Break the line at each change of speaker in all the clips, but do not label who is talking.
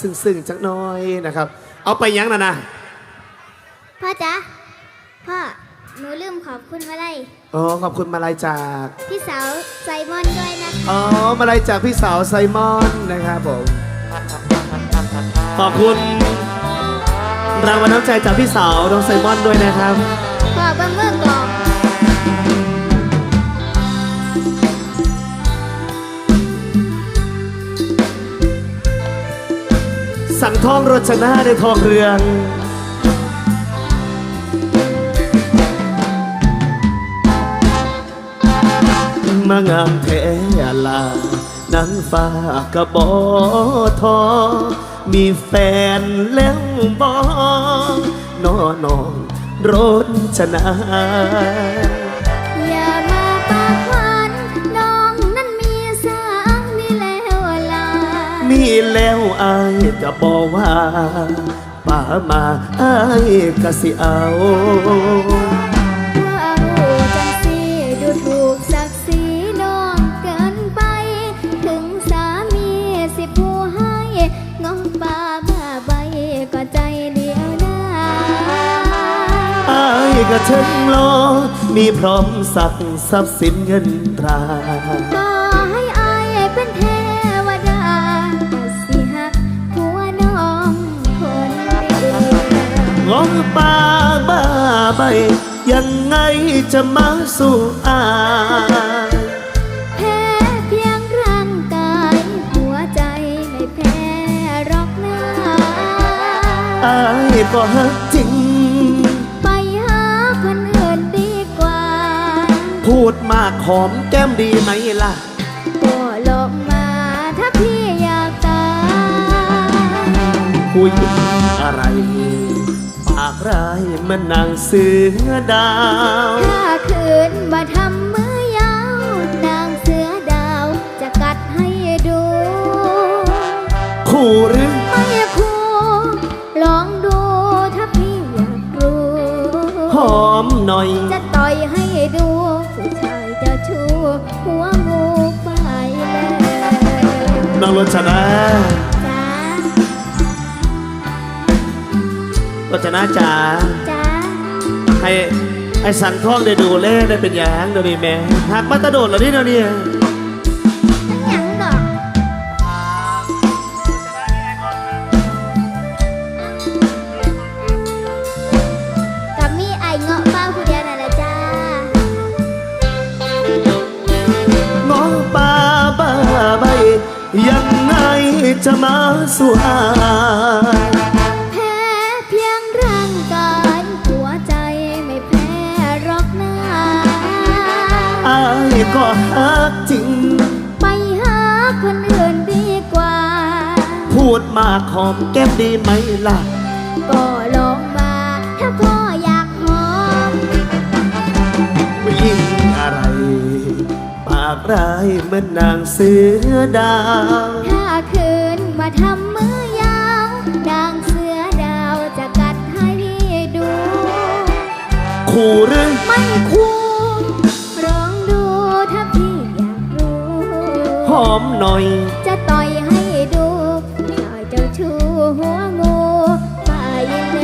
ซึ้งๆจักหน้อยนะครับ เอาไปยังนะนะ
พ่อจ๊ะพ่อหนูลืมขอบคุณมาลัย
อ๋อขอบคุณมาลัยจาก
พี่สาวไซมอนด้วยนะคะ
อ๋อมาลัยจากพี่สาวไซมอนนะครับผมขอบคุณรางวัลน้ำใจจากพี่สาวน้องไซมอนด้วยนะครับ
พ่อบังเมื่อกล่อง
สั่งทองรจนาในทองเรืองมางามแท้ลานังฟ้ากระบอทอ มีแฟนแล้วบอนอนองรจนา
อา
ยก็บอกว่าป่ามาอายก็สิเอา
ว่าหูจังสีดูถูกศักดิ์ศรีน้องเกินไป ถึงสามีสิผู้ให้งองป่าบ้าใบก็ใจเดียวนะ
อายก็ถึงรอมีพร้อมสักทรัพย์สินเงินตรา
ปาก
บ้าใบ ยังไงจะมาสู่อาย
แพ้เพียงร่างกาย หัวใจไม่แพ้หรอกนะ
อายก็ฮักจริง
ไปหาคนอื่นดีกว่า
พูดมากหอมแก้มดีไหมล่ะ
ก็ลงมาถ้าพี่อยากตาย
คุยอะไรปาก ร้ายเหมันนางเสือดาว
ถ้าคืนมาทำมือยาว นางเสือดาวจะกัดให้ดู
คู่หรือ
ไม่คูลองดูถ้าพี่อยากรู้
หอมหน่อย
จะต่อยให้ดูผู้ชายเจะชู้หัวงูไปแล้ว
น้องรจนา
จ้าร
จนาจ๋า
จ้า
ให้ไอ้สังทองได้ดูแลได้เป็นอย่างเดี๋ยวนี้แม่หากมาตะโดดเหรอนี่เดี๋ยวนี้
ทั้งหยังดอกกับมีไอเงาะป้าผู้เดียวนั่นแหละจ้า
น้องป้าบ้าใบยังไงจะมาสู่อาย
พูด
มากหอมแก้มดีไหมล่ะ
ก็ลองมาถ้าพ่ออยากหอม
ยิ่งอะไร ปากร้ายเหมือนนางเสือดาว
ถ้าคืนมาทำมือยาวนางเสือดาวจะกัดให้ดู
คู่หรือ
ไม่คู่ลองดูถ้าพี่อยากรู้
หอมหน่อย
จะต่อยให้ดูชายเจ้าชู้ หัวงูไปแล้ว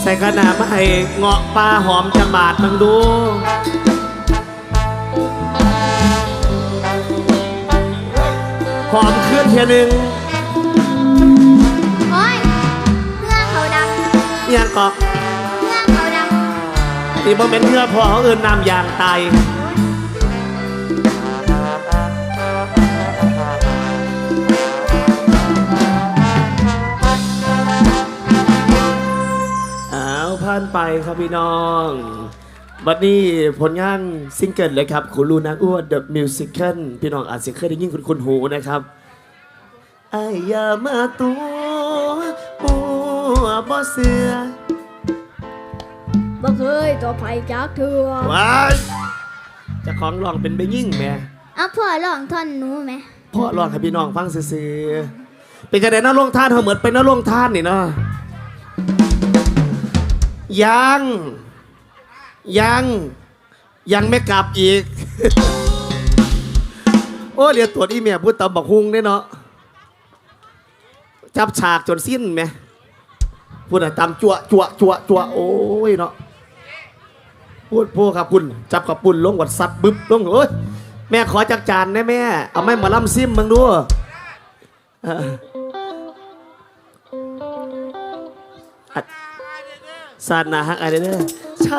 ใส่ขนาดมาให้เงาะปลาหอมจังบาดมังดูหอมเคลื่อนเทียหนึง
โอ้ยเพื่อเขาดัง
อิหยังก็
เพื่อเขาดัง
ที่บ่เป็นเพื่อพอเขาเอินนำยางตาย ไปครับพี่น้องบัดนี้ผลงานซิงเกิลเลยครับคุณลูนาอ้วน The Musical พี่น้องอาจจะเคยได้ยินคุณคุณหูนะครับไอ้ายอย่ามาตัวปัวบ่เสือ
บ่เคยต่อไปจากเธอ
ว้ายเจะของร้องเป็นไปยิ่งแหม่
เอาพ่อร้องท่อนหนูไหม
พ่อร้องให้พี่น้องฟังซื่อๆเป็นกระเด็นน่าลงท่านเขาเหมือนเป็นน่าลงท่านนี่เนาะ ยัง ยัง ยังไม่กลับอีก โอ้เรียนตรวจอีเมียพูดตำบักฮุงได้เนาะจับฉากจนสิ้นไหมพูดอะตำจั่วจั่วจั่วจั่วโอ้ยเนาะพูดพูดครับคุณจับกับปุ่นลงวัดซัดบึ๊บลงโอ้ยแม่ขอจักจานนะแม่ เอาไม่มาล่ำซิมมึงดู เอออั